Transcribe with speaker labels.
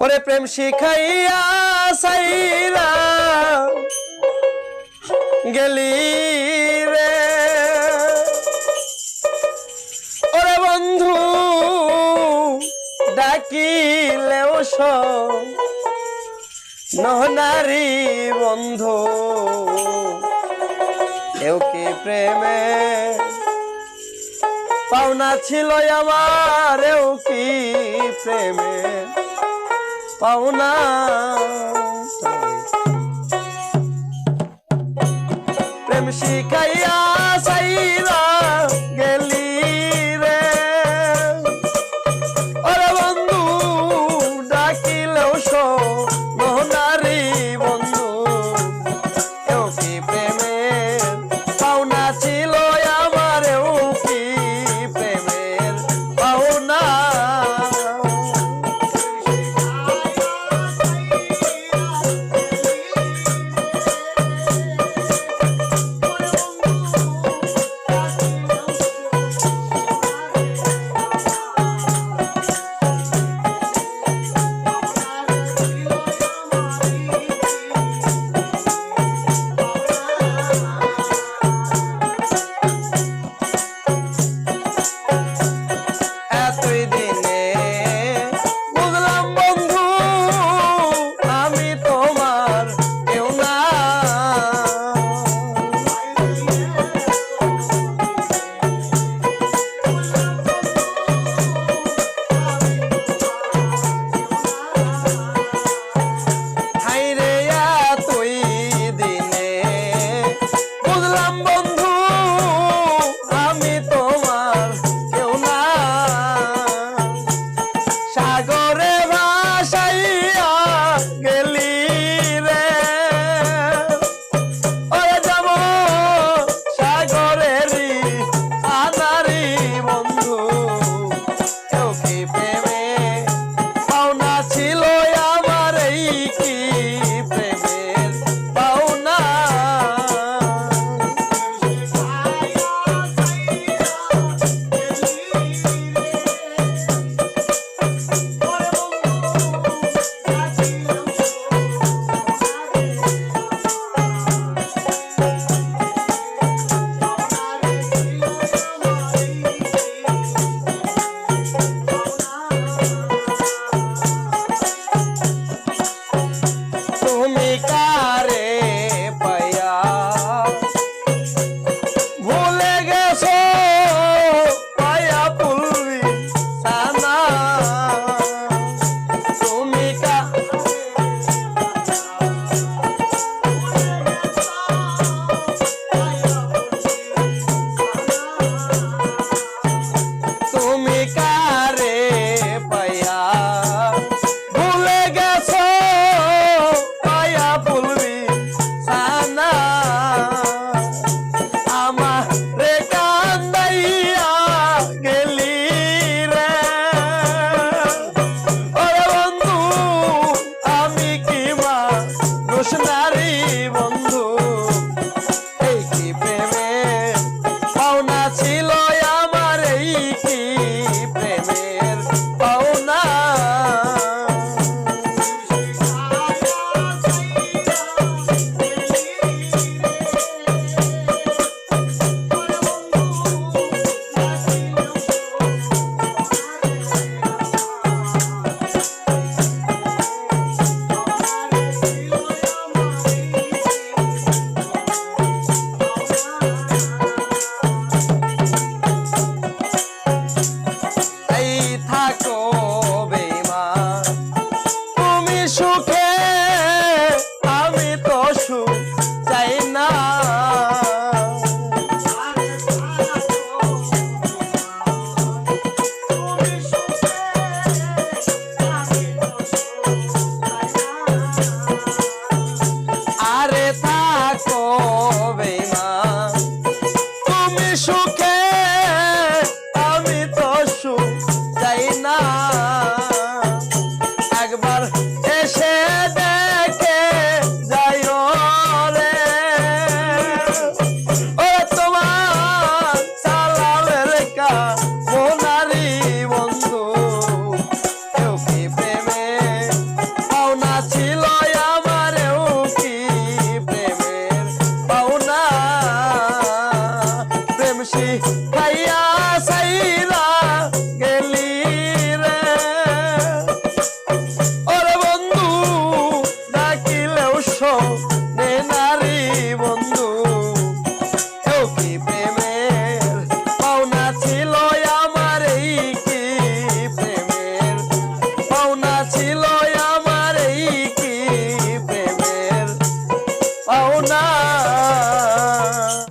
Speaker 1: ওরে প্রেম শিখাইয়া সাইরা গেলি রে। ওরে বন্ধু, ডাকিলেও নহনারি বন্ধু কেউ কি প্রেমে? পাওনা ছিল আমার কি প্রেমে? পাওনা প্রেম শিখাইয়া